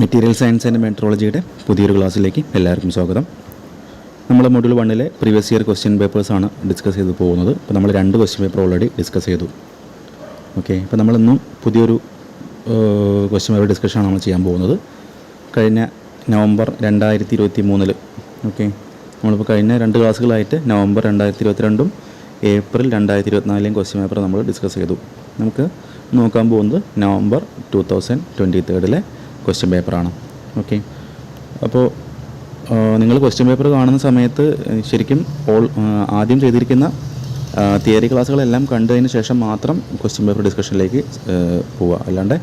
Material science and മെട്രോളജിയുടെ പുതിയൊരു ക്ലാസ്സിലേക്ക് എല്ലാവർക്കും സ്വാഗതം. നമ്മൾ മൊഡ്യൂൾ വണ്ണിലെ പ്രീവിയസ് ഇയർ ക്വസ്റ്റ്യൻ പേപ്പേഴ്സാണ് ഡിസ്കസ് ചെയ്ത് പോകുന്നത്. അപ്പോൾ നമ്മൾ രണ്ട് ക്വസ്റ്റ്യൻ പേപ്പർ ഓൾറെഡി ഡിസ്കസ് ചെയ്തു. ഓക്കെ അപ്പോൾ നമ്മളിന്നും പുതിയൊരു ക്വസ്റ്റ്യൻ പേപ്പർ ഡിസ്കഷനാണ് നമ്മൾ ചെയ്യാൻ പോകുന്നത്. കഴിഞ്ഞ നവംബർ രണ്ടായിരത്തി ഇരുപത്തി മൂന്നിൽ ഓക്കെ നമ്മളിപ്പോൾ കഴിഞ്ഞ രണ്ട് ക്ലാസ്സുകളായിട്ട് നവംബർ രണ്ടായിരത്തി ഇരുപത്തിരണ്ടും ഏപ്രിൽ രണ്ടായിരത്തി ഇരുപത്തിനാലിലെയും ക്വസ്റ്റ്യൻ പേപ്പർ നമ്മൾ ഡിസ്കസ് ചെയ്തു. നമുക്ക് നോക്കാൻ പോകുന്നത് നവംബർ ടു തൗസൻഡ് ട്വന്റി തേർഡിലെ ക്വസ്റ്റ്യൻ പേപ്പറാണ് ഓക്കെ അപ്പോൾ നിങ്ങൾ ക്വസ്റ്റ്യൻ പേപ്പർ കാണുന്ന സമയത്ത് ശരിക്കും ഓൾ ആദ്യം ചെയ്തിരിക്കുന്ന തിയറി ക്ലാസ്സുകളെല്ലാം കണ്ടതിന് ശേഷം മാത്രം ക്വസ്റ്റ്യൻ പേപ്പർ ഡിസ്കഷനിലേക്ക് പോവുക. അല്ലാണ്ട്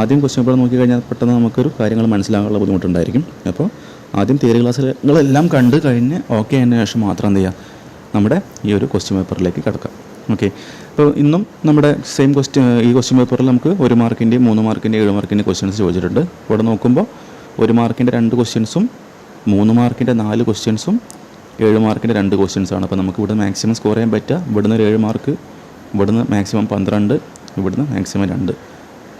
ആദ്യം ക്വസ്റ്റ്യൻ പേപ്പർ നോക്കി കഴിഞ്ഞാൽ പെട്ടെന്ന് നമുക്കൊരു കാര്യങ്ങൾ മനസ്സിലാകാനുള്ള ബുദ്ധിമുട്ടുണ്ടായിരിക്കും. അപ്പോൾ ആദ്യം തിയറി ക്ലാസ്സുകളെല്ലാം കണ്ട് കഴിഞ്ഞ് ഓക്കെ അതിന് ശേഷം മാത്രം എന്ത് ചെയ്യുക? നമ്മുടെ ഈ ഒരു ക്വസ്റ്റ്യൻ പേപ്പറിലേക്ക് കിടക്കാം ഓക്കെ അപ്പോൾ ഇന്നും നമ്മുടെ സെയിം ക്വസ്റ്റ്യൻ ഈ ക്വസ്റ്റ്യൻ പേപ്പറിൽ നമുക്ക് ഒരു മാർക്കിന്റെ മൂന്ന് മാർക്കിന്റെ ഏഴ് മാർക്കിന്റെ ക്വസ്റ്റ്യൻസ് ചോദിച്ചിട്ടുണ്ട്. ഇവിടെ നോക്കുമ്പോൾ ഒരു മാർക്കിന്റെ രണ്ട് ക്വസ്റ്റ്യൻസും മൂന്ന് മാർക്കിന്റെ നാല് ക്വസ്റ്റ്യൻസും ഏഴ് മാർക്കിന്റെ രണ്ട് ക്വസ്റ്റ്യൻസാണ് അപ്പോൾ നമുക്ക് ഇവിടെ മാക്സിമം സ്കോർ ചെയ്യാൻ പറ്റുക. ഇവിടുന്ന് ഒരു ഏഴ് മാർക്ക് ഇവിടുന്ന് മാക്സിമം പന്ത്രണ്ട് ഇവിടുന്ന് മാക്സിമം രണ്ട്.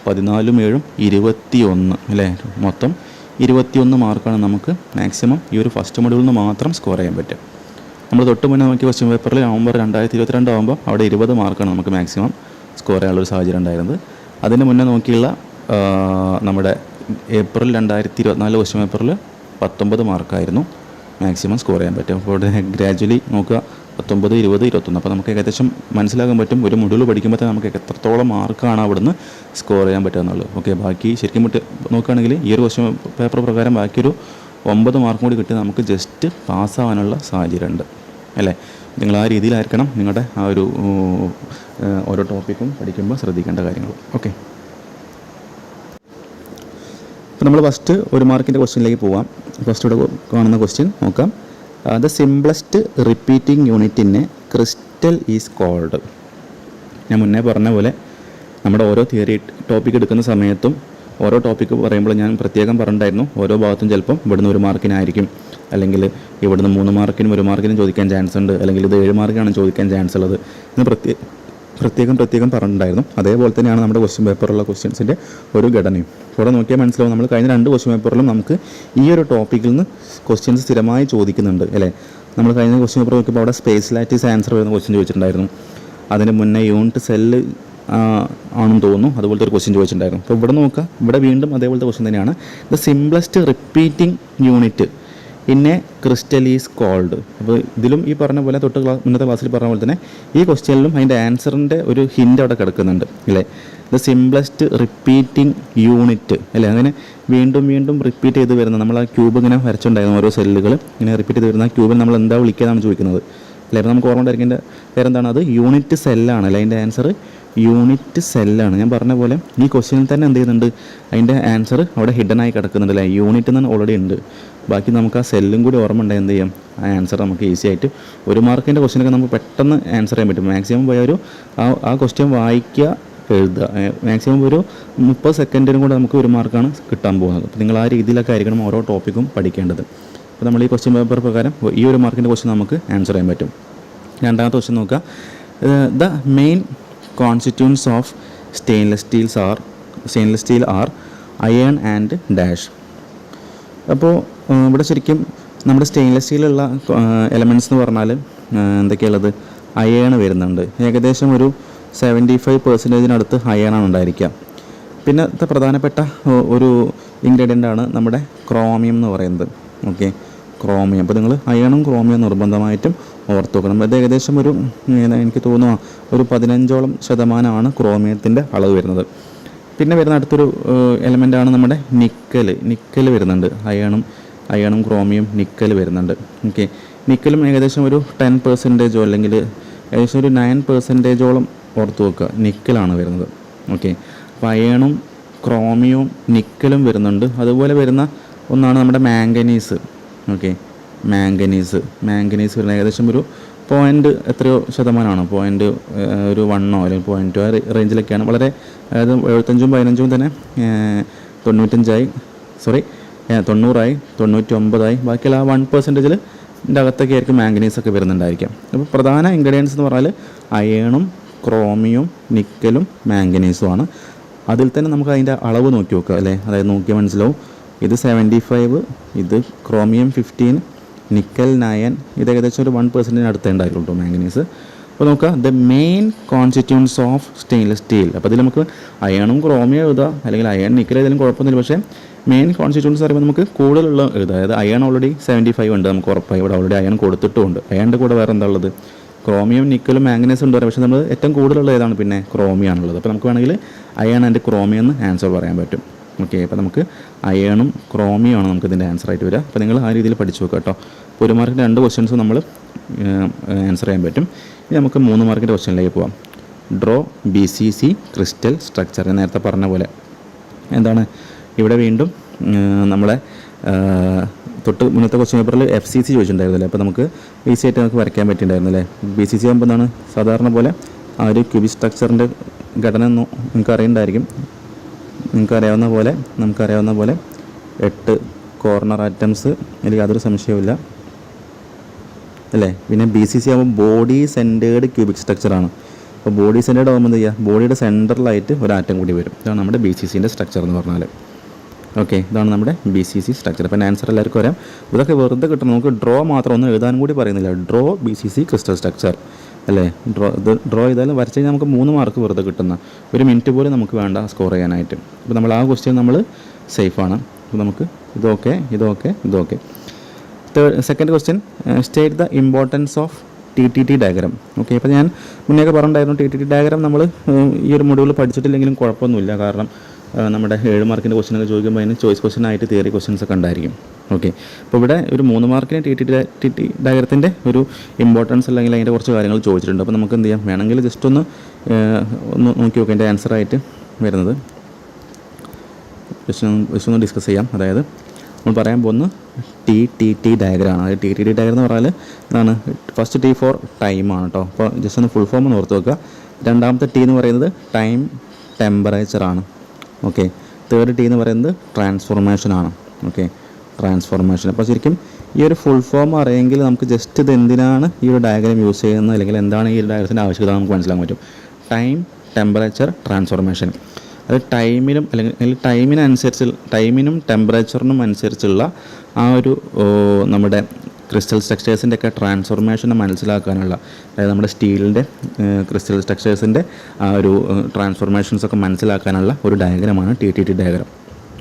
പതിനാലും ഏഴും ഇരുപത്തി ഒന്ന് അല്ലേ? മൊത്തം ഇരുപത്തിയൊന്ന് മാർക്കാണ് നമുക്ക് മാക്സിമം ഈ ഒരു ഫസ്റ്റ് മൊഡ്യൂളിൽ നിന്ന് മാത്രം സ്കോർ ചെയ്യാൻ പറ്റുക. നമ്മൾ തൊട്ട് മുന്നേ നോക്കിയ ക്വസ്റ്റ്യൻ പേപ്പറിൽ നവംബർ രണ്ടായിരത്തി ഇരുപത്തിരണ്ട് ആകുമ്പോൾ അവിടെ ഇരുപത് മാർക്കാണ് നമുക്ക് മാക്സിമം സ്കോർ ചെയ്യാനുള്ളൊരു സാഹചര്യം ഉണ്ടായിരുന്നത്. അതിന് മുന്നേ നോക്കിയുള്ള നമ്മുടെ ഏപ്രിൽ രണ്ടായിരത്തി ഇരുപത്തിനാല് ക്വസ്റ്റ്യൻ പേപ്പറിൽ പത്തൊമ്പത് മാർക്കായിരുന്നു മാക്സിമം സ്കോർ ചെയ്യാൻ പറ്റും അപ്പോൾ ഗ്രാജുവലി നോക്കുക പത്തൊമ്പത് ഇരുപത് ഇരുപത്തൊന്ന്. അപ്പോൾ നമുക്ക് ഏകദേശം മനസ്സിലാക്കാൻ പറ്റും ഒരു മൊഡ്യൂൾ പഠിക്കുമ്പോൾ തന്നെ നമുക്ക് എത്രത്തോളം മാർക്കാണ് അവിടുന്ന് സ്കോർ ചെയ്യാൻ പറ്റുക എന്നുള്ളത്. ഓക്കെ ബാക്കി ശരിക്കും മുട്ട് നോക്കുകയാണെങ്കിൽ ഈ ഒരു ക്വസ്റ്റ്യൻ പേപ്പർ പ്രകാരം ബാക്കിയൊരു ഒമ്പത് മാർക്കും കൂടി കിട്ടി നമുക്ക് ജസ്റ്റ് പാസ്സാവാനുള്ള സാഹചര്യമുണ്ട്. അല്ലേ? നിങ്ങൾ ആ രീതിയിലായിരിക്കണം നിങ്ങളുടെ ആ ഒരു ഓരോ ടോപ്പിക്കും പഠിക്കുമ്പോൾ ശ്രദ്ധിക്കേണ്ട കാര്യങ്ങൾ. ഓക്കെ അപ്പോൾ നമ്മൾ ഫസ്റ്റ് ഒരു മാർക്കിന്റെ ക്വസ്റ്റ്യനിലേക്ക് പോവാം. ഫസ്റ്റ് ഇവിടെ കാണുന്ന ക്വസ്റ്റ്യൻ നോക്കാം. ദ സിംപ്ലസ്റ്റ് റിപ്പീറ്റിംഗ് യൂണിറ്റിനെ ക്രിസ്റ്റൽ ഈസ് കോൾഡ് ഞാൻ മുന്നേ പറഞ്ഞ പോലെ നമ്മുടെ ഓരോ തിയറി ടോപ്പിക് എടുക്കുന്ന സമയത്തും ഓരോ ടോപ്പിക്ക് പറയുമ്പോൾ ഞാൻ പ്രത്യേകം പറഞ്ഞിട്ടുണ്ടായിരുന്നു. ഓരോ ഭാഗത്തും ചിലപ്പം ഇവിടുന്ന് ഒരു മാർക്കിനായിരിക്കും അല്ലെങ്കിൽ ഇവിടുന്ന് മൂന്ന് മാർക്കിനും ഒരു മാർക്കിനും ചോദിക്കാൻ ചാൻസ് ഉണ്ട്. അല്ലെങ്കിൽ ഇത് ഏഴ് മാർക്കാണ് ചോദിക്കാൻ ചാൻസ് ഉള്ളത്. എന്ന് പ്രത്യേക പ്രത്യേകം പ്രത്യേകം പറഞ്ഞിട്ടുണ്ടായിരുന്നു. അതേപോലെ തന്നെയാണ് നമ്മുടെ ക്വസ്റ്റ്യൻ പേപ്പറുള്ള ക്വസ്റ്റ്യൻസിന്റെ ഒരു ഘടനയും. ഇവിടെ നോക്കിയാൽ മനസ്സിലാവും നമ്മൾ കഴിഞ്ഞ രണ്ട് ക്വസ്റ്റ്യൻ പേപ്പറിലും നമുക്ക് ഈ ഒരു ടോപ്പിക്കിൽ നിന്ന് ക്വസ്റ്റ്യൻസ് സ്ഥിരമായി ചോദിക്കുന്നുണ്ട്. അല്ലേ? നമ്മൾ കഴിഞ്ഞ ക്വസ്റ്റ്യൻ പേപ്പർ നോക്കിയപ്പോൾ അവിടെ സ്പേസ് ലാറ്റിസ് ആൻസർ വരുന്ന ക്വസ്റ്റ്യൻ ചോദിച്ചിട്ടുണ്ടായിരുന്നു. അതിന് മുന്നേ യൂണിറ്റ് സെല്ല് ആണെന്ന് തോന്നുന്നു. അതുപോലത്തെ ഒരു ക്വസ്റ്റ്യൻ ചോദിച്ചിട്ടുണ്ടായിരുന്നു. അപ്പോൾ ഇവിടെ നോക്കുക ഇവിടെ വീണ്ടും അതേപോലത്തെ ക്വസ്റ്റ്യൻ തന്നെയാണ്. ദ സിംപ്ലസ്റ്റ് റിപ്പീറ്റിംഗ് യൂണിറ്റ് ഇന്നെ ക്രിസ്റ്റൽ ഈസ് കോൾഡ് അപ്പോൾ ഇതിലും ഈ പറഞ്ഞ പോലെ തൊട്ട് ക്ലാസ് മുന്നത്തെ ക്ലാസ്സിൽ പറഞ്ഞ പോലെ തന്നെ ഈ ക്വസ്റ്റ്യനിലും അതിന്റെ ആൻസറിന്റെ ഒരു ഹിന്റ് അവിടെ കിടക്കുന്നുണ്ട്. അല്ലേ? ദ സിംപ്ലസ്റ്റ് റിപ്പീറ്റിംഗ് യൂണിറ്റ് അല്ലേ? അങ്ങനെ വീണ്ടും വീണ്ടും റിപ്പീറ്റ് ചെയ്ത് വരുന്ന നമ്മൾ ആ ക്യൂബ് ഇങ്ങനെ വരച്ചുണ്ടായിരുന്നു ഓരോ സെല്ലുകൾ ഇങ്ങനെ റിപ്പീറ്റ് ചെയ്ത് വരുന്ന ക്യൂബിൽ നമ്മൾ എന്താ വിളിക്കുക എന്നാണ് ചോദിക്കുന്നത്. അല്ലേ? അപ്പോൾ നമുക്ക് ഓർമ്മ ഉണ്ടായിരിക്കേണ്ട പേരെന്താണ് അത് യൂണിറ്റ് സെല്ലാണ് അല്ലേ? അതിന്റെ ആൻസർ യൂണിറ്റ് സെല്ലാണ്. ഞാൻ പറഞ്ഞ പോലെ ഈ ക്വസ്റ്റ്യനിൽ തന്നെ എന്ത് ചെയ്യുന്നുണ്ട്? അതിന്റെ ആൻസർ അവിടെ ഹിഡൻ ആയി കിടക്കുന്നുണ്ട് അല്ലേ യൂണിറ്റ് എന്ന് ഓൾറെഡി ഉണ്ട്. ബാക്കി നമുക്ക് ആ സെല്ലും കൂടി ഓർമ്മ ഉണ്ടായി എന്ത് ചെയ്യാം? ആ ആൻസർ നമുക്ക് ഈസി ആയിട്ട് ഒരു മാർക്കിന്റെ ക്വസ്റ്റ്യനൊക്കെ നമുക്ക് പെട്ടെന്ന് ആൻസർ ചെയ്യാൻ പറ്റും. മാക്സിമം പോയ ഒരു ആ ആ ക്വസ്റ്റ്യൻ വായിക്കുക എഴുതുക. മാക്സിമം ഒരു മുപ്പത് സെക്കൻഡിനും കൂടെ നമുക്ക് ഒരു മാർക്കാണ് കിട്ടാൻ പോകുന്നത്. അപ്പോൾ നിങ്ങൾ ആ രീതിയിലൊക്കെ ആയിരിക്കണം ഓരോ ടോപ്പിക്കും പഠിക്കേണ്ടത്. അപ്പോൾ നമ്മൾ ഈ ക്വസ്റ്റ്യൻ പേപ്പർ പ്രകാരം ഈ ഒരു മാർക്കിന്റെ ക്വസ്റ്റ്യൻ നമുക്ക് ആൻസർ ചെയ്യാൻ പറ്റും. രണ്ടാമത്തെ ക്വസ്റ്റ്യൻ നോക്കുക. The main constituents of stainless steels are stainless steel are iron and dash അപ്പോൾ ഇവിടെ ശരിക്കും നമ്മുടെ സ്റ്റെയിൻലെസ് സ്റ്റീലുള്ള എലമെന്റ്സ് എന്ന് പറഞ്ഞാൽ എന്തൊക്കെയുള്ളത്? അയേൺ വരുന്നുണ്ട്. ഏകദേശം ഒരു സെവന്റി ഫൈവ് പെർസെന്റേജിനടുത്ത് അയേണാണ് ഉണ്ടായിരിക്കുക. പിന്നത്തെ പ്രധാനപ്പെട്ട ഒരു ഇൻഗ്രീഡിയന്റ് ആണ് നമ്മുടെ ക്രോമിയം എന്ന് പറയുന്നത്. ഓക്കെ ക്രോമിയം അപ്പോൾ നിങ്ങൾ അയേണും ക്രോമിയം നിർബന്ധമായിട്ടും ഓർത്ത് വെക്കണം ഇത് ഏകദേശം ഒരു എനിക്ക് തോന്നുക ഒരു പതിനഞ്ചോളം ശതമാനമാണ് ക്രോമിയത്തിന്റെ അളവ് വരുന്നത്. പിന്നെ വരുന്ന അടുത്തൊരു ആണ് നമ്മുടെ നിക്കൽ നിക്കൽ വരുന്നുണ്ട്. അയണും അയണും ക്രോമിയും നിക്കൽ വരുന്നുണ്ട്. ഓക്കെ നിക്കലും ഏകദേശം ഒരു ടെൻ പെർസെന്റേജോ അല്ലെങ്കിൽ ഏകദേശം ഒരു നയൻ പെർസെന്റേജോളം ഓർത്ത് വെക്കുക നിക്കലാണ് വരുന്നത്. ഓക്കെ അപ്പോൾ അയണും ക്രോമിയവും നിക്കലും വരുന്നുണ്ട്. അതുപോലെ വരുന്ന ഒന്നാണ് നമ്മുടെ മാംഗനീസ് ഓക്കെ മാംഗനീസ്. മാംഗനീസ് വരുന്ന ഏകദേശം ഒരു പോയിന്റ് എത്രയോ ശതമാനമാണ്. പോയിന്റ് ഒരു വണ്ണോ അല്ലെങ്കിൽ പോയിന്റ് ആ റേഞ്ചിലൊക്കെയാണ് വളരെ അതായത് എഴുപത്തഞ്ചും പതിനഞ്ചും തന്നെ തൊണ്ണൂറ്റഞ്ചായി സോറി തൊണ്ണൂറായി തൊണ്ണൂറ്റി ഒമ്പതായി ബാക്കിയുള്ള ആ വൺ പെർസെന്റേജിൽ ഇതിന്റെ അകത്തൊക്കെ ആയിരിക്കും മാംഗനീസ് ഒക്കെ വരുന്നുണ്ടായിരിക്കാം. അപ്പോൾ പ്രധാന ഇൻഗ്രീഡിയൻസ് എന്ന് പറഞ്ഞാൽ അയേണും ക്രോമിയും നിക്കലും മാംഗനീസും ആണ്. അതിൽ തന്നെ നമുക്ക് അതിന്റെ അളവ് നോക്കി നോക്കുക അല്ലേ? അതായത് നോക്കിയാൽ മനസ്സിലാവും. ഇത് സെവന്റി ഫൈവ് ഇത് ക്രോമിയം ഫിഫ്റ്റീൻ നിക്കൽ നയൻ ഇത് ഏകദേശം ഒരു വൺ പെർസെന്റിന് അടുത്തേ ഉണ്ടായിരുന്നു മാംഗനീസ്. അപ്പോൾ നോക്കുക the main constituents of stainless steel അപ്പോൾ ഇതിൽ നമുക്ക് അയണും ക്രോമിയോ എഴുതാം അല്ലെങ്കിൽ അയൺ നിക്കൽ ഏതായാലും കുഴപ്പമൊന്നുമില്ല. പക്ഷേ മെയിൻ കോൺസ്റ്റിറ്റ്യൂൺസ് പറയുമ്പോൾ നമുക്ക് കൂടുതലുള്ള എഴുതാം. അതായത് അയൺ ഓൾറെഡി സെവന്റി ഫൈവ് ഉണ്ട് നമുക്ക് ഉറപ്പായി. ഇവിടെ ഓൾറെഡി അയൺ കൊടുത്തിട്ടുമുണ്ട്. അയണിന്റെ കൂടെ വേറെ എന്താ ഉള്ളത്? ക്രോമിയം നിക്കലും മാംഗനീസ് ഉണ്ട് പക്ഷേ നമ്മൾ ഏറ്റവും കൂടുതലുള്ള ഏതാണ്? പിന്നെ ക്രോമിയാണുള്ളത്. അപ്പോൾ നമുക്ക് വേണമെങ്കിൽ അയൺ ആൻഡ് ക്രോമിയം എന്ന് ആൻസർ പറയാൻ പറ്റും. ഓക്കെ അപ്പോൾ നമുക്ക് അയണും ക്രോമിയും ആണ് നമുക്ക് ഇതിന്റെ ആൻസർ ആയിട്ട് വരിക അപ്പോൾ നിങ്ങൾ ആ രീതിയിൽ പഠിച്ചു നോക്കുക കേട്ടോ. ഒരു മാർക്കിന്റെ രണ്ട് ക്വസ്റ്റ്യൻസ് നമ്മൾ ആൻസർ ചെയ്യാൻ പറ്റും. ഇനി നമുക്ക് മൂന്ന് മാർക്കിന്റെ ക്വസ്റ്റ്യനിലേക്ക് പോവാം. Draw B C C crystal structure നേരത്തെ പറഞ്ഞ പോലെ. എന്താണ്? ഇവിടെ വീണ്ടും നമ്മളെ തൊട്ട് മുന്നത്തെ ക്വസ്റ്റ്യൻ പേപ്പറിൽ എഫ് സി സി ചോദിച്ചിട്ടുണ്ടായിരുന്നില്ലേ? അപ്പോൾ നമുക്ക് ഈസി ആയിട്ട് നമുക്ക് വരയ്ക്കാൻ പറ്റിയിട്ടുണ്ടായിരുന്നില്ലേ? ബി സി സി ആകുമ്പോൾ എന്താണ്? സാധാരണ പോലെ ആ ഒരു ക്യൂബി സ്ട്രക്ചറിന്റെ ഘടന നിങ്ങൾക്ക് അറിയണ്ടായിരിക്കും. നിങ്ങൾക്ക് അറിയാവുന്ന പോലെ നമുക്കറിയാവുന്ന പോലെ എട്ട് കോർണർ ഐറ്റംസ് എനിക്ക് യാതൊരു സംശയവുമില്ല. അല്ലേ? പിന്നെ ബി സി സി ആകുമ്പോൾ ബോഡി സെന്റേർഡ് ക്യൂബിക് സ്ട്രക്ചറാണ് അപ്പോൾ ബോഡി സെന്റേർഡ് ആകുമ്പോൾ എന്ത് ചെയ്യുക ബോഡിയുടെ സെന്ററിലായിട്ട് ഒരു ആറ്റം കൂടി വരും. ഇതാണ് നമ്മുടെ ബി സി സിന്റെ സ്ട്രക്ചർ എന്ന് പറഞ്ഞാൽ ഓക്കെ ഇതാണ് നമ്മുടെ ബി സി സി സ്ട്രക്ചർ അപ്പോൾ ആൻസർ എല്ലാവർക്കും വരാം ഇതൊക്കെ വെറുതെ കിട്ടും നമുക്ക് ഡ്രോ മാത്രം ഒന്നും എഴുതാനും കൂടി പറയുന്നില്ല. Draw B C C crystal structure അല്ലേ? ഡ്രോ ഇത് ഡ്രോ ചെയ്താൽ വരച്ച് കഴിഞ്ഞാൽ നമുക്ക് മൂന്ന് മാർക്ക് വെറുതെ കിട്ടുന്ന ഒരു മിനിറ്റ് പോലും നമുക്ക് വേണ്ട സ്കോർ ചെയ്യാനായിട്ട്. അപ്പോൾ നമ്മൾ ആ ക്വസ്റ്റ്യൻ നമ്മൾ സേഫാണ് അപ്പോൾ നമുക്ക് ഇതൊക്കെ ഇതൊക്കെ ഇതൊക്കെ. Third second question state the importance of T T T diagram okay ഇപ്പോൾ ഞാൻ മുന്നേ പറഞ്ഞിട്ടുണ്ടായിരുന്നു ടി ടി ടി ഡയഗ്രാം നമ്മൾ ഈ ഒരു മൊഡ്യൂൾ പഠിച്ചിട്ടില്ലെങ്കിലും കുഴപ്പമൊന്നുമില്ല. കാരണം നമ്മുടെ ഏഴ് മാർക്കിന്റെ ക്വസ്റ്റിനൊക്കെ ചോദിക്കുമ്പോൾ അതിന് ചോയ്സ് ക്വസ്റ്റൻ ആയിട്ട് തിയറി ക്വസ്റ്റൻസ് ഒക്കെ ഉണ്ടായിരിക്കും. ഓക്കെ അപ്പോൾ ഇവിടെ ഒരു മൂന്ന് മാർക്കിന് ടി ടി ടി ടി ഡയഗ്രത്തിന്റെ ഒരു ഇമ്പോർട്ടൻസ് അല്ലെങ്കിൽ അതിന്റെ കുറച്ച് കാര്യങ്ങൾ ചോദിച്ചിട്ടുണ്ട്. അപ്പോൾ നമുക്ക് എന്ത് ചെയ്യാം? വേണമെങ്കിൽ ജസ്റ്റ് ഒന്ന് ഒന്ന് നോക്കി നോക്കാം എന്റെ ആൻസർ ആയിട്ട് വരുന്നത്. ജസ്റ്റ് ജസ്റ്റ് ഒന്ന് ഡിസ്കസ് ചെയ്യാം. അതായത് നമ്മൾ പറയാൻ പോകുന്ന ടി ടി ടി ഡയഗ്രാണ് അതായത് ടി ടി ടി ഡയഗ്രം എന്ന് പറഞ്ഞാൽ എന്താണ് ഫസ്റ്റ് ടി ഫോർ ടൈമാണ് കേട്ടോ അപ്പോൾ ജസ്റ്റ് ഒന്ന് ഫുൾ ഫോം ഒന്ന് ഓർത്ത് വെക്കുക. രണ്ടാമത്തെ ടി എന്ന് പറയുന്നത് ടൈം ടെമ്പറേച്ചറാണ് ഓക്കെ. തേർഡ് ടി എന്ന് പറയുന്നത് ട്രാൻസ്ഫോർമേഷനാണ് ഓക്കെ. ട്രാൻസ്ഫോർമേഷൻ അപ്പോൾ ശരിക്കും ഈ ഒരു ഫുൾ ഫോം അറിയെങ്കിൽ നമുക്ക് ജസ്റ്റ് ഇത് എന്തിനാണ് ഈ ഒരു ഡയഗ്രാം യൂസ് ചെയ്യുന്നത്? അല്ലെങ്കിൽ എന്താണ് ഈ ഒരു ഡയഗ്രത്തിന്റെ ആവശ്യകത നമുക്ക് മനസ്സിലാക്കാൻ പറ്റും. ടൈം ടെമ്പറേച്ചർ ട്രാൻസ്ഫോർമേഷൻ അത് ടൈമിനും അല്ലെങ്കിൽ അല്ലെങ്കിൽ ടൈമിനനുസരിച്ച് ടൈമിനും ടെമ്പറേച്ചറിനും അനുസരിച്ചുള്ള ആ ഒരു നമ്മുടെ ക്രിസ്റ്റൽ സ്ട്രക്ചേഴ്സിന്റെ ഒക്കെ ട്രാൻസ്ഫോർമേഷനെ മനസ്സിലാക്കാനുള്ള അതായത് നമ്മുടെ സ്റ്റീലിന്റെ ക്രിസ്റ്റൽ സ്ട്രക്ചേഴ്സിന്റെ ആ ഒരു ട്രാൻസ്ഫോർമേഷൻസ് ഒക്കെ മനസ്സിലാക്കാനുള്ള ഒരു ഡയഗ്രമാണ് T T T diagram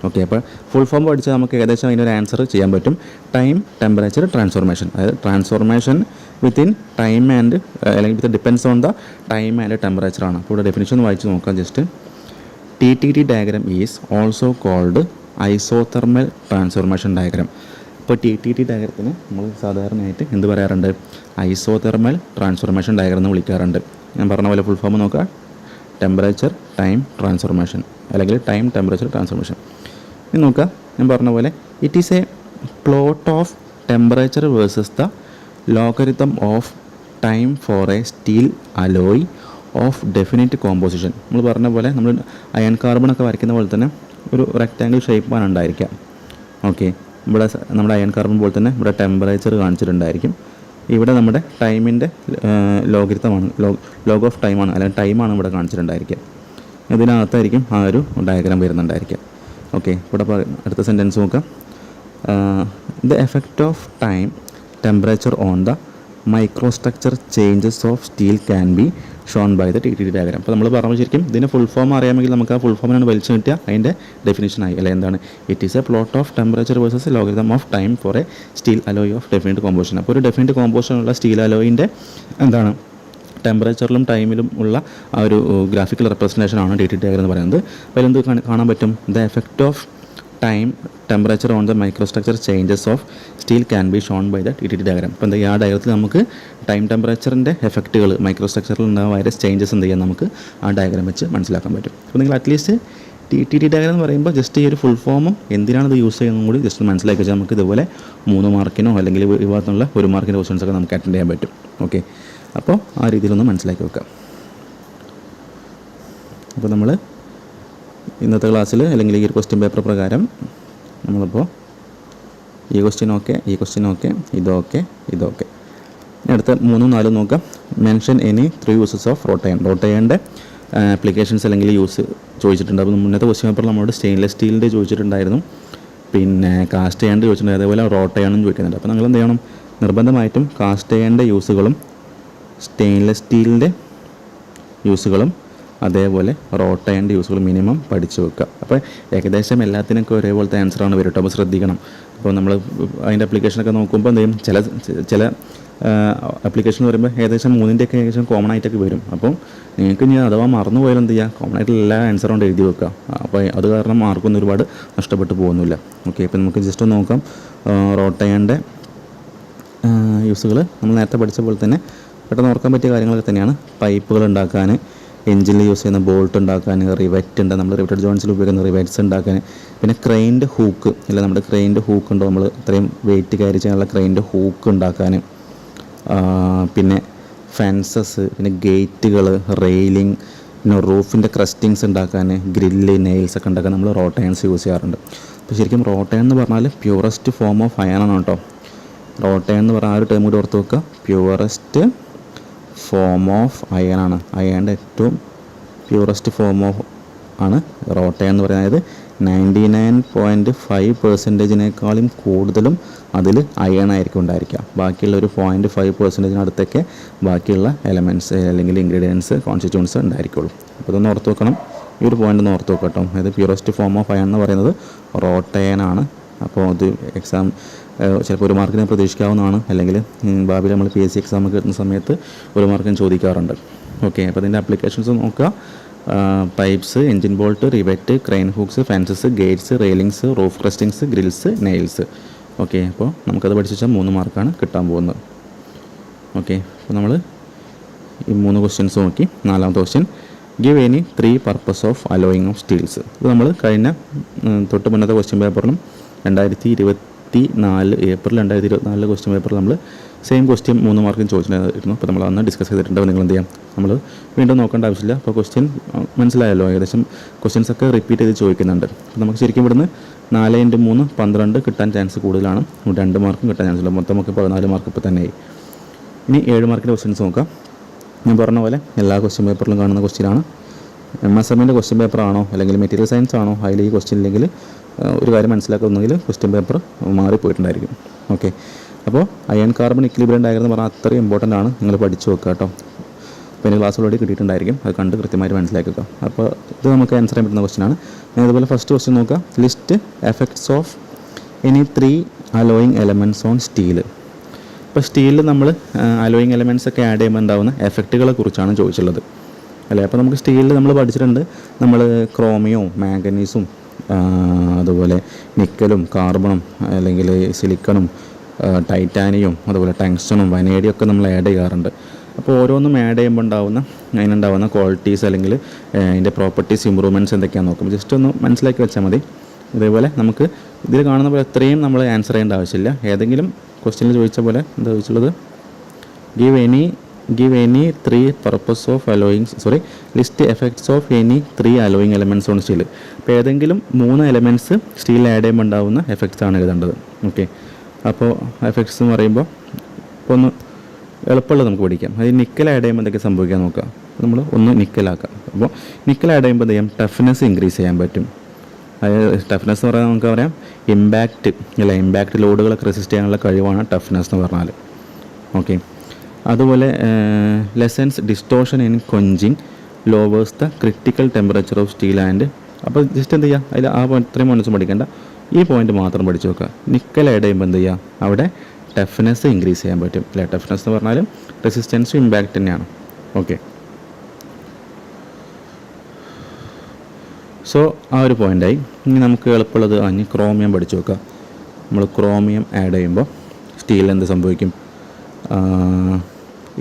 okay അപ്പോൾ ഫുൾ ഫോം പഠിച്ചാൽ നമുക്ക് ഏകദേശം അതിന്റെ ഒരു ആൻസർ ചെയ്യാൻ പറ്റും. ടൈം ടെമ്പറേച്ചർ ട്രാൻസ്ഫോർമേഷൻ അതായത് ട്രാൻസ്ഫോർമേഷൻ വിത്തിൻ ടൈം ആൻഡ് അല്ലെങ്കിൽ with depends on the time and temperature ആണ്. അപ്പോൾ ഇവിടെ ഡെഫിനിഷൻ വായിച്ച് നോക്കാം just T T T diagram is also called isothermal transformation diagram ഇപ്പോൾ ടി ടി ടി ഡയഗ്രത്തിന് നമ്മൾ സാധാരണയായിട്ട് എന്ത് പറയാറുണ്ട്? ഐസോതെർമൽ ട്രാൻസ്ഫോർമേഷൻ ഡയഗ്രം എന്ന് വിളിക്കാറുണ്ട്. ഞാൻ പറഞ്ഞ പോലെ ഫുൾ ഫോം നോക്കുക. ടെമ്പറേച്ചർ ടൈം ട്രാൻസ്ഫോർമേഷൻ അല്ലെങ്കിൽ ടൈം ടെമ്പറേച്ചർ ട്രാൻസ്ഫോർമേഷൻ ഇനി നോക്കുക. ഞാൻ പറഞ്ഞ പോലെ it is a plot of temperature versus the logarithm of time for a steel alloy of definite composition നമ്മൾ പറഞ്ഞ പോലെ നമ്മൾ അയൺ കാർബൺ ഒക്കെ വരയ്ക്കുന്ന പോലെ തന്നെ ഒരു റെക്റ്റാങ്കിൾ ഷേപ്പാണ് ഉണ്ടായിരിക്കുക. ഓക്കെ ഇവിടെ നമ്മുടെ അയൺ കാർബൺ പോലെ തന്നെ ഇവിടെ ടെമ്പറേച്ചർ കാണിച്ചിട്ടുണ്ടായിരിക്കും. ഇവിടെ നമ്മുടെ ടൈമിന്റെ ലോഗരിതമാണ്. ലോ ലോഗ് ഓഫ് ടൈമാണ് അല്ലെങ്കിൽ ടൈമാണ് ഇവിടെ കാണിച്ചിട്ടുണ്ടായിരിക്കുക. ഇതിനകത്തായിരിക്കും ആ ഒരു ഡയഗ്രാം വരുന്നുണ്ടായിരിക്കുക. ഓക്കെ ഇവിടെ അടുത്ത സെന്റൻസ് നോക്കാം. The effect of time temperature on the microstructure changes of steel can be shown by the T T diagram അപ്പോൾ നമ്മൾ പറഞ്ഞു ശരിക്കും ഇതിന്റെ ഫുൾ ഫോം അറിയാമെങ്കിൽ നമുക്ക് ആ ഫുൾ ഫോമിനാണ് വലിച്ചു കിട്ടിയ അതിന്റെ ഡെഫിനേഷനായി അല്ലെ? എന്താണ്? It is a plot of temperature versus logarithm of time for a steel alloy of definite composition അപ്പോൾ ഒരു ഡെഫിനറ്റ് കോമ്പോസിഷനുള്ള സ്റ്റീൽ അലോയിന്റെ എന്താണ്? ടെമ്പറേച്ചറിലും ടൈമിലും ഉള്ള ആ ഒരു ഗ്രാഫിക്കൽ റെപ്രസെന്റേഷൻ ആണ് ഡി ടി ഡയഗ്രം എന്ന് പറയുന്നത്. അതിലെന്ത് കാണാൻ പറ്റും? The effect of time temperature on the microstructure changes of steel can be shown by the T T diagram അപ്പോൾ എന്താ ആ ഡയഗ്രത്തിൽ നമുക്ക് ടൈം ടെമ്പറേച്ചറിന്റെ എഫക്റ്റുകൾ മൈക്രോസ്ട്രക്ചറിൽ ഉണ്ടാകുന്ന വൈറസ് ചേഞ്ചസ് എന്ത് ചെയ്യാൻ നമുക്ക് ആ ഡയഗ്രാം വെച്ച് മനസ്സിലാക്കാൻ പറ്റും. അപ്പോൾ നിങ്ങൾ at least T T T diagram എന്ന് പറയുമ്പോൾ ജസ്റ്റ് ഈ ഒരു ഫുൾ ഫോമും എന്തിനാണ് ഇത് യൂസ് ചെയ്യുന്നതും കൂടി ജസ്റ്റ് മനസ്സിലാക്കി വെച്ചാൽ നമുക്ക് ഇതുപോലെ മൂന്ന് മാർക്കിനോ അല്ലെങ്കിൽ ഈ ഭാഗത്തുള്ള ഒരു മാർക്കിന്റെ ക്വസ്റ്റൻസ് ഒക്കെ നമുക്ക് അറ്റൻഡ് ചെയ്യാൻ പറ്റും. ഓക്കെ അപ്പോൾ ആ രീതിയിലൊന്ന് മനസ്സിലാക്കി വെക്കാം. അപ്പോൾ നമ്മൾ ഇന്നത്തെ ക്ലാസ്സിൽ അല്ലെങ്കിൽ ഈ ഒരു ക്വസ്റ്റ്യൻ പേപ്പർ പ്രകാരം നമ്മളിപ്പോൾ ഈ ക്വസ്റ്റ്യൻ ഓക്കെ ഈ ക്വസ്റ്റ്യൻ ഓക്കെ ഇതൊക്കെ ഇതൊക്കെ അടുത്ത മൂന്നും നാലും നോക്കാം. Mention any three uses of wrought iron റോട്ടയന്റെ applications അല്ലെങ്കിൽ യൂസ് ചോദിച്ചിട്ടുണ്ട്. അപ്പോൾ മുന്നത്തെ ക്വസ്റ്റ്യൻ പേപ്പറിൽ നമ്മളോട് സ്റ്റെയിൻലെസ് സ്റ്റീലിന്റെ ചോദിച്ചിട്ടുണ്ടായിരുന്നു. പിന്നെ കാസ്റ്റ് ചെയ്യേണ്ട ചോദിച്ചിട്ടുണ്ട്. അതേപോലെ റോട്ട് ചോദിക്കുന്നുണ്ട്. അപ്പോൾ നിങ്ങൾ എന്ത് ചെയ്യണം? നിർബന്ധമായിട്ടും കാസ്റ്റ് ചെയ്യേണ്ട യൂസുകളും സ്റ്റെയിൻലെസ് സ്റ്റീലിന്റെ യൂസുകളും അതേപോലെ റോട്ട ആൻഡ് യൂസുകൾ മിനിമം പഠിച്ചു വെക്കുക. അപ്പോൾ ഏകദേശം എല്ലാത്തിനൊക്കെ ഒരേപോലത്തെ ആൻസറാണ് വരും കേട്ടോ. അപ്പോൾ ശ്രദ്ധിക്കണം. അപ്പോൾ നമ്മൾ അതിന്റെ അപ്ലിക്കേഷനൊക്കെ നോക്കുമ്പോൾ എന്ത് ചില ചില അപ്ലിക്കേഷൻ എന്ന് പറയുമ്പോൾ ഏകദേശം മൂന്നിന്റെയൊക്കെ ഏകദേശം കോമൺ ആയിട്ടൊക്കെ വരും. അപ്പോൾ നിങ്ങൾക്ക് ഇനി അഥവാ മറന്നു പോയാൽ എന്ത് ചെയ്യുക? കോമൺ ആയിട്ടുള്ള എല്ലാ ആൻസറും കൊണ്ട് എഴുതി വെക്കുക. അപ്പോൾ അത് കാരണം മാർക്കൊന്നും ഒരുപാട് നഷ്ടപ്പെട്ടു പോകുന്നില്ല. ഓക്കെ അപ്പോൾ നമുക്ക് ജസ്റ്റ് ഒന്ന് നോക്കാം. റോട്ടയന്റെ യൂസുകൾ. നമ്മൾ നേരത്തെ പഠിച്ച പോലെ തന്നെ പെട്ടെന്ന് ഓർക്കാൻ പറ്റിയ കാര്യങ്ങളൊക്കെ തന്നെയാണ്. പൈപ്പുകൾ ഉണ്ടാക്കാൻ എഞ്ചിനിൽ യൂസ് ചെയ്യുന്ന ബോൾട്ട് ഉണ്ടാക്കാൻ റിവറ്റ് ഉണ്ട്. നമ്മൾ റിവറ്റഡ് ജോയിൻസിൽ ഉപയോഗിക്കുന്ന റിവറ്റ്സ് ഉണ്ടാക്കാൻ. പിന്നെ ക്രെയിന്റെ ഹൂക്ക് അല്ല? നമ്മുടെ ക്രെയിന്റെ ഹൂക്ക് ഉണ്ടോ? നമ്മൾ ഇത്രയും വെയിറ്റ് ക്യാരി ചെയ്യാനുള്ള ക്രെയിന്റെ ഹൂക്ക് ഉണ്ടാക്കാൻ. പിന്നെ ഫെൻസസ് പിന്നെ ഗേറ്റുകൾ റെയിലിംഗ് പിന്നെ റൂഫിന്റെ ക്രസ്റ്റിങ്സ് ഉണ്ടാക്കാൻ ഗ്രില്ല് നെയിൽസ് ഒക്കെ ഉണ്ടാക്കാൻ നമ്മൾ റോട്ടയൻസ് യൂസ് ചെയ്യാറുണ്ട്. അപ്പോൾ ശരിക്കും റോട്ടയൻ എന്ന് പറഞ്ഞാൽ പ്യൂറസ്റ്റ് ഫോം ഓഫ് അയൺ ആണ് കേട്ടോ. റോട്ടയൻ എന്ന് പറഞ്ഞാൽ ആ ഒരു ടേം കൂടി ഓർത്ത് വെക്കുക. പ്യൂറസ്റ്റ് ഫോം ഓഫ് അയൺ ആണ്. അയണിന്റെ ഏറ്റവും പ്യൂറസ്റ്റ് ഫോം ഓഫ് ആണ് റോട്ടയൻ എന്ന് പറയുന്നത്. നയന്റി നയൻ പോയിന്റ് ഫൈവ് പെർസെന്റേജിനേക്കാളും കൂടുതലും അതിൽ അയൺ ആയിരിക്കും ഉണ്ടായിരിക്കുക. ബാക്കിയുള്ള ഒരു പോയിന്റ് ഫൈവ് പെർസെന്റേജിനടുത്തൊക്കെ ബാക്കിയുള്ള എലമെന്റ്സ് അല്ലെങ്കിൽ ഇൻഗ്രീഡിയൻസ് കോൺസ്റ്റിറ്റ്യൂൻസ് ഉണ്ടായിരിക്കുള്ളൂ. അപ്പോൾ ഇതൊന്ന് ഓർത്ത് വെക്കണം. ഈ ഒരു പോയിന്റ് ഒന്ന് ഓർത്ത് വെക്കട്ടോ അതായത് പ്യൂറസ്റ്റ് ഫോം ഓഫ് അയൺ എന്ന് പറയുന്നത് റോട്ടയൻ ആണ് അപ്പോൾ അത് എക്സാം ചിലപ്പോൾ ഒരു മാർക്കിനെ പ്രതീക്ഷിക്കാവുന്നതാണ്. അല്ലെങ്കിൽ ഭാവിയിൽ നമ്മൾ പി എസ് സി സമയത്ത് ഒരു മാർക്കിന് ചോദിക്കാറുണ്ട്. ഓക്കെ അപ്പോൾ അതിന്റെ അപ്ലിക്കേഷൻസ് നോക്കുക. Pipes engine bolt rivet crane hooks fences gates railings roof crestings grills nails okay അപ്പോൾ നമുക്കത് പഠിച്ചു വെച്ചാൽ മൂന്ന് മാർക്കാണ് കിട്ടാൻ പോകുന്നത്. ഓക്കെ അപ്പോൾ നമ്മൾ ഈ മൂന്ന് ക്വസ്റ്റ്യൻസ് നോക്കി. നാലാമത്തെ question give any three purpose of alloying of steels ഇത് നമ്മൾ കഴിഞ്ഞ തൊട്ട് മുന്നത്തെ ക്വസ്റ്റ്യൻ പേപ്പറിലും രണ്ടായിരത്തി ഇരുപത്തി നാല് ഏപ്രിൽ രണ്ടായിരത്തി ഇരുപത്തിനാലിലെ ക്വസ്റ്റ്യൻ പേപ്പറിൽ നമ്മൾ സെയിം ക്വസ്റ്റ്യൻ മൂന്ന് മാർക്കും ചോദിച്ചിട്ടുണ്ടായിരുന്നു. അപ്പോൾ നമ്മൾ അന്ന് ഡിസ്കസ് ചെയ്തിട്ടുണ്ട് അപ്പോൾ നിങ്ങൾ എന്ത് ചെയ്യാം? നമ്മൾ വീണ്ടും നോക്കേണ്ട ആവശ്യമില്ല. അപ്പോൾ ക്വസ്റ്റ്യൻ മനസ്സിലായല്ലോ. ഏകദേശം ക്വസ്റ്റ്യൻസ് ഒക്കെ റിപ്പീറ്റ് ചെയ്ത് ചോദിക്കുന്നുണ്ട്. അപ്പോൾ നമുക്ക് ശരിക്കും ഇവിടുന്ന് നാല് ഇന്റു മൂന്ന് പന്ത്രണ്ട് കിട്ടാൻ ചാൻസ് കൂടുതലാണ്. രണ്ട് മാർക്കും കിട്ടാൻ ചാൻസ് ഉള്ളത് മൊത്തം നമുക്ക് പതിനാല് മാർക്ക് ഇപ്പോൾ തന്നെ ഇനി ഏഴ് മാർക്കിന്റെ ക്വസ്റ്റ്യൻസ് നോക്കാം. ഞാൻ പറഞ്ഞ പോലെ എല്ലാ ക്വസ്റ്റ്യൻ പേപ്പറിലും കാണുന്ന ക്വസ്റ്റ്യനാണ് എം എസ് എമ്മിന്റെ ക്വസ്റ്റ്യൻ പേപ്പർ ആണോ? അല്ലെങ്കിൽ മെറ്റീരിയൽ സയൻസ് ആണോ? അതിൽ ഈ ക്വസ്റ്റ്യൻ ഇല്ലെങ്കിൽ ഒരു കാര്യം മനസ്സിലാക്കുന്നെങ്കിൽ ക്വസ്റ്റ്യൻ പേപ്പർ മാറിപ്പോയിട്ടുണ്ടായിരിക്കും. ഓക്കെ അപ്പോൾ അയൺ കാർബൺ ഇക്ലിബ്രിയം ഡയഗ്രം എന്ന് പറഞ്ഞാൽ അത്രയും ഇമ്പോർട്ടന്റ് ആണ്. നിങ്ങൾ പഠിച്ചു വെക്കുക കേട്ടോ. എന്റെ ക്ലാസ് ഓൾറെഡി കിട്ടിയിട്ടുണ്ടായിരിക്കും. അത് കണ്ട് കൃത്യമായിട്ട് മനസ്സിലാക്കുക. അപ്പോൾ ഇത് നമുക്ക് ആൻസർ ചെയ്യാൻ പറ്റുന്ന ക്വസ്റ്റ്യൻ ആണ്. ഞാൻ അതുപോലെ ഫസ്റ്റ് ക്വസ്റ്റ്യൻ നോക്കുക. List effects of any three alloying elements on steel ഇപ്പോൾ സ്റ്റീലിൽ നമ്മൾ അലോയിങ് എലമെന്റ്സ് ഒക്കെ ആഡ് ചെയ്യുമ്പോൾ ഉണ്ടാകുന്ന എഫക്റ്റുകളെ കുറിച്ചാണ് ചോദിച്ചുള്ളത് അല്ലേ? അപ്പോൾ നമുക്ക് സ്റ്റീലിൽ നമ്മൾ പഠിച്ചിട്ടുണ്ട്. നമ്മൾ ക്രോമിയോ മാംഗനീസും അതുപോലെ നിക്കലും കാർബണും അല്ലെങ്കിൽ സിലിക്കണും ടൈറ്റാനിയും അതുപോലെ ടങ്സ്റ്റണും വനേഡിയും ഒക്കെ നമ്മൾ ആഡ് ചെയ്യാറുണ്ട്. അപ്പോൾ ഓരോന്നും ആഡ് ചെയ്യുമ്പോൾ ഉണ്ടാവുന്ന അതിനുണ്ടാകുന്ന ക്വാളിറ്റീസ് അല്ലെങ്കിൽ അതിന്റെ പ്രോപ്പർട്ടീസ് ഇമ്പ്രൂവ്മെന്റ്സ് എന്തൊക്കെയാണെന്ന് നോക്കും ജസ്റ്റ് ഒന്ന് മനസ്സിലാക്കി വെച്ചാൽ മതി. ഇതേപോലെ നമുക്ക് ഇതിൽ കാണുന്ന പോലെ എത്രയും നമ്മൾ ആൻസർ ചെയ്യേണ്ട ആവശ്യമില്ല. ഏതെങ്കിലും ക്വസ്റ്റ്യനിൽ ചോദിച്ച പോലെ എന്താ ചോദിച്ചുള്ളത് give any give any three purpose of alloying sorry list effects of any three alloying elements on steel അപ്പോൾ ഏതെങ്കിലും മൂന്ന് എലമെന്റ്സ് സ്റ്റീൽ ആഡ് ചെയ്യുമ്പോൾ ഉണ്ടാകുന്ന എഫക്ട്സ് ആണ് എഴുതേണ്ടത്. ഓക്കെ അപ്പോൾ എഫക്ട്സ് എന്ന് പറയുമ്പോൾ ഇപ്പോൾ ഒന്ന് എളുപ്പമുള്ളത് നമുക്ക് പഠിക്കാം. അത് നിക്കൽ ആഡ് ചെയ്യുമ്പോൾ എന്തൊക്കെ സംഭവിക്കാൻ നോക്കാം. നമ്മൾ ഒന്ന് നിക്കലാക്കാം അപ്പോൾ നിക്കൽ ആഡ് ചെയ്യുമ്പോൾ എന്ത് ചെയ്യാം? ടഫ്നെസ് ഇൻക്രീസ് ചെയ്യാൻ പറ്റും. അതായത് ടഫ്നെസ് എന്ന് പറഞ്ഞാൽ നമുക്ക് പറയാം ഇമ്പാക്റ്റ് അല്ല ഇമ്പാക്റ്റ് ലോഡുകളൊക്കെ റെസിസ്റ്റ് ചെയ്യാനുള്ള കഴിവാണ് ടഫ്നെസ് എന്ന് പറഞ്ഞാൽ ഓക്കെ അതുപോലെ lessens distortion in quenching lowers the critical temperature of steel and അപ്പോൾ ജസ്റ്റ് എന്ത് ചെയ്യുക അതിൽ ആ ഇത്രയും പോയിന്റ്സ് പഠിക്കേണ്ട. ഈ പോയിന്റ് മാത്രം പഠിച്ചു നോക്കുക. നിക്കൽ ആഡ് ചെയ്യുമ്പോൾ എന്ത് ചെയ്യുക അവിടെ ടഫ്നെസ് ഇൻക്രീസ് ചെയ്യാൻ പറ്റും. അല്ലേ? ടഫ്നെസ് എന്ന് പറഞ്ഞാലും റെസിസ്റ്റൻസും ഇമ്പാക്റ്റ് തന്നെയാണ്. ഓക്കെ സോ ആ ഒരു പോയിന്റായി ഇനി നമുക്ക് എളുപ്പമുള്ളത് അഞ്ഞ് ക്രോമിയം പഠിച്ചു നോക്കുക. നമ്മൾ ക്രോമിയം ആഡ് ചെയ്യുമ്പോൾ സ്റ്റീൽ എന്ത് സംഭവിക്കും?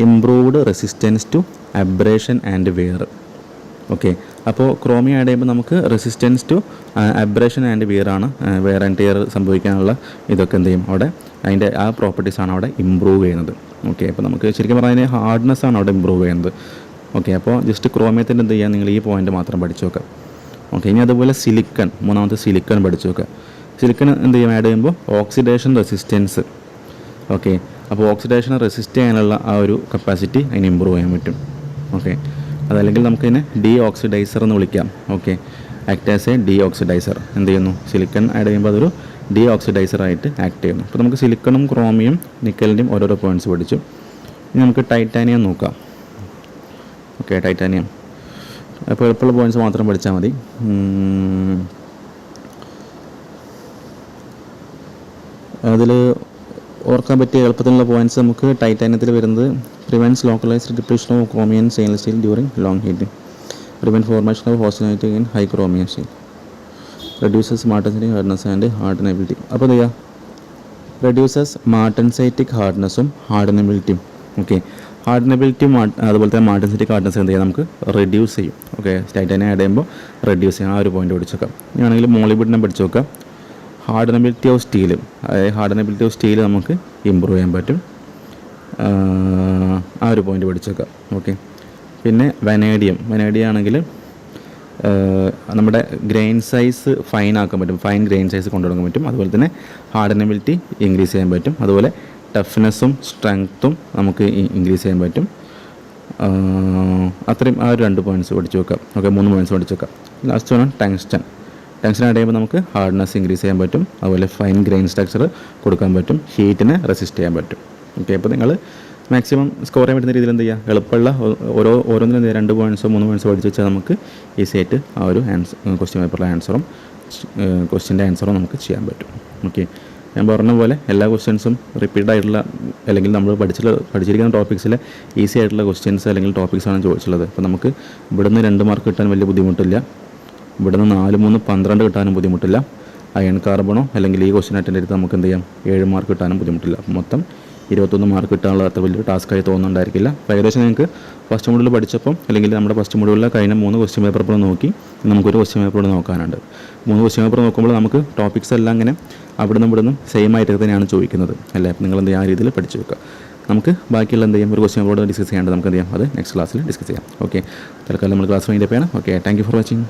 Improved resistance to abrasion and wear okay അപ്പോൾ ക്രോമിയം ആഡ് ചെയ്യുമ്പോൾ നമുക്ക് resistance to abrasion and wear ആണ് വെയർ ആൻഡ് ടിയർ സംഭവിക്കാനുള്ള ഇതൊക്കെ എന്ത് ചെയ്യും അവിടെ? അതിന്റെ ആ പ്രോപ്പർട്ടീസ് ആണ് അവിടെ ഇമ്പ്രൂവ് ചെയ്യുന്നത്. ഓക്കെ അപ്പോൾ നമുക്ക് ശരിക്കും പറഞ്ഞാൽ ഹാർഡ്നെസ് ആണ് അവിടെ ഇമ്പ്രൂവ് ചെയ്യുന്നത്. ഓക്കെ അപ്പോൾ ജസ്റ്റ് ക്രോമിയത്തിന്റെ എന്ത് ചെയ്യുക നിങ്ങൾ ഈ പോയിന്റ് മാത്രം പഠിച്ചു നോക്കുക ഓക്കെ ഇനി അതുപോലെ സിലിക്കൺ മൂന്നാമത്തെ സിലിക്കൺ പഠിച്ചു നോക്കുക സിലിക്കൺ എന്ത് ചെയ്യും? ആഡ് ചെയ്യുമ്പോൾ ഓക്സിഡേഷൻ റെസിസ്റ്റൻസ് ഓക്കെ അപ്പോൾ ഓക്സിഡേഷനെ റെസിസ്റ്റ് ചെയ്യാനുള്ള ആ ഒരു കപ്പാസിറ്റി അതിന് ഇമ്പ്രൂവ് ചെയ്യാൻ പറ്റും. ഓക്കെ അതല്ലെങ്കിൽ നമുക്കതിനെ ഡി ഓക്സിഡൈസർ എന്ന് വിളിക്കാം. Okay act as a deoxidizer എന്ത് ചെയ്യുന്നു? സിലിക്കൺ ആഡ് ചെയ്യുമ്പോൾ അതൊരു ഡി ഓക്സിഡൈസറായിട്ട് ആക്ട് ചെയ്യുന്നു. അപ്പോൾ നമുക്ക് സിലിക്കണും ക്രോമിയും നിക്കലിന്റെയും ഓരോരോ പോയിന്റ്സ് പഠിച്ചു ഇനി നമുക്ക് ടൈറ്റാനിയം നോക്കാം. ഓക്കെ ടൈറ്റാനിയം അപ്പോൾ എളുപ്പമുള്ള പോയിന്റ്സ് മാത്രം പഠിച്ചാൽ മതി. അതിൽ ഓർക്കാൻ പറ്റിയ എളുപ്പത്തിലുള്ള പോയിന്റ്സ് നമുക്ക് ടൈറ്റാനത്തിൽ വരുന്നത് prevents localized depression of chromium stainless steel during long heat prevent formation of austenite in high chromium steel reduces martensitic hardness and hardenability അപ്പോൾ എന്ത് ചെയ്യുക റെഡ്യൂസസ് മാർട്ടൻസൈറ്റിക് ഹാർഡ്നസ്സും ഹാർഡനബിലിറ്റിയും ഓക്കെ ഹാർഡനബിലിറ്റിയും അതുപോലെ തന്നെ മാർട്ടൻസൈറ്റിക് ഹാർഡ്നസ് എന്ത് ചെയ്യാം? നമുക്ക് റെഡ്യൂസ് ചെയ്യും. ഓക്കെ ടൈറ്റാനിയം ആഡ് ചെയ്യുമ്പോൾ റെഡ്യൂസ് ചെയ്യും. ആ ഒരു പോയിന്റ് പഠിച്ചു നോക്കാം ഇനി ആണെങ്കിൽ മോളിബിഡിനെ പഠിച്ചു നോക്കാം ഹാർഡനബിലിറ്റി ഓഫ് സ്റ്റീൽ അതായത് ഹാർഡനബിലിറ്റി ഓഫ് സ്റ്റീൽ നമുക്ക് ഇമ്പ്രൂവ് ചെയ്യാൻ പറ്റും. ആ ഒരു പോയിന്റ് പഠിച്ചേക്കാം. ഓക്കെ പിന്നെ വനേഡിയം വനേഡിയം ആണെങ്കിൽ നമ്മുടെ ഗ്രെയിൻ സൈസ് ഫൈൻ ആക്കാൻ പറ്റും. ഫൈൻ ഗ്രെയിൻ സൈസ് കൊണ്ടുവരാൻ പറ്റും. അതുപോലെ തന്നെ ഹാർഡനബിലിറ്റി ഇൻക്രീസ് ചെയ്യാൻ പറ്റും. അതുപോലെ ടഫ്നെസ്സും സ്ട്രെങ്ത്തും നമുക്ക് ഇൻക്രീസ് ചെയ്യാൻ പറ്റും. അത്രയും ആ ഒരു രണ്ട് പോയിന്റ്സ് പഠിച്ചു വെക്കാം. ഓക്കെ മൂന്ന് പോയിന്റ്സ് പഠിച്ചു വെക്കാം. ലാസ്റ്റ് വേണം ടങ്സ്റ്റൺ ടങ്സ്റ്റൺ ആഡ് ചെയ്യുമ്പോൾ നമുക്ക് ഹാർഡ്നെസ് ഇൻക്രീസ് ചെയ്യാൻ പറ്റും. അതുപോലെ ഫൈൻ ഗ്രെയിൻ സ്ട്രക്ചർ കൊടുക്കാൻ പറ്റും. ഹീറ്റിനെ റെസിസ്റ്റ് ചെയ്യാൻ പറ്റും. ഓക്കെ അപ്പോൾ നിങ്ങൾ മാക്സിമം സ്കോർ ചെയ്യാൻ പറ്റുന്ന രീതിയിൽ എന്ത് ചെയ്യുക? എളുപ്പമുള്ള ഓരോ ഓരോന്നിനും എന്ത് ചെയ്യുക? രണ്ട് പോയിന്റ്സോ മൂന്ന് പോയിന്റ്സോ പഠിച്ച് വെച്ചാൽ നമുക്ക് ഈസി ആയിട്ട് ആ ഒരു ആൻസർ ക്വസ്റ്റ്യൻ പേപ്പറിലെ ആൻസറും ക്വസ്റ്റ്യന്റെ ആൻസറും നമുക്ക് ചെയ്യാൻ പറ്റും. ഓക്കെ ഞാൻ പറഞ്ഞ പോലെ എല്ലാ ക്വസ്റ്റ്യൻസും റിപ്പീറ്റ് ആയിട്ടുള്ള അല്ലെങ്കിൽ നമ്മൾ പഠിച്ചിട്ടുള്ള പഠിച്ചിരിക്കുന്ന ടോപ്പിക്സിലെ ഈസി ആയിട്ടുള്ള ക്വസ്റ്റ്യൻസ് അല്ലെങ്കിൽ ടോപ്പിക്സാണ് ആണ് ചോദിച്ചിട്ടുള്ളത്. അപ്പോൾ നമുക്ക് ഇവിടുന്ന് രണ്ട് മാർക്ക് കിട്ടാൻ വലിയ ബുദ്ധിമുട്ടില്ല. ഇവിടുന്ന് നാല് മൂന്ന് പന്ത്രണ്ട് കിട്ടാനും ബുദ്ധിമുട്ടില്ല. അയൺ കാർബണോ അല്ലെങ്കിൽ ഈ ക്വസ്റ്റ്യൻ അറ്റൻഡ് ചെയ്ത് നമുക്ക് എന്ത് ചെയ്യാം? ഏഴ് മാർക്ക് കിട്ടാനും ബുദ്ധിമുട്ടില്ല. മൊത്തം ഇരുപത്തൊന്ന് മാർക്ക് കിട്ടാനുള്ള അത്ര വലിയൊരു ടാസ്ക്കായി തോന്നുന്നുണ്ടായിരിക്കില്ല. അപ്പോൾ ഏകദേശം നിങ്ങൾക്ക് ഫസ്റ്റ് മോഡിൽ പഠിച്ചപ്പം അല്ലെങ്കിൽ നമ്മുടെ ഫസ്റ്റ് മോഡിലുള്ള കഴിഞ്ഞ മൂന്ന് ക്വസ്റ്റ്യൻ പേപ്പർ ഇപ്പോൾ നോക്കി നമുക്കൊരു ക്വസ്റ്റ്യൻ പേപ്പർ നോക്കാനുണ്ട്. മൂന്ന് ക്വസ്റ്റ്യൻ പേപ്പർ നോക്കുമ്പോൾ നമുക്ക് ടോപ്പിക്സ് എല്ലാം അങ്ങനെ അവിടുന്ന് ഇവിടുന്ന് ഇവിടെ നിന്നും സെയിം ആയിട്ട് തന്നെയാണ് ചോദിക്കുന്നത്. അല്ലേ? അപ്പം നിങ്ങൾ എന്ത് ആ രീതിയിൽ പഠിച്ചു വെക്കുക. നമുക്ക് ബാക്കിയുള്ള എന്ത് ചെയ്യാം? ഒരു ക്വസ്റ്റ്യൻ പേപ്പറോട് ഡിസ്കസ് ചെയ്യാണ്ട് നമുക്ക് എന്ത് ചെയ്യാം? അത് നെക്സ്റ്റ് ക്ലാസ്സിൽ ഡിസ്കസ് ചെയ്യാം. ഓക്കെ തൽക്കാലം നമ്മൾ ക്ലാസ് ചെയ്യണം ഓക്കെ താങ്ക് ഫോർ വാച്ചിങ്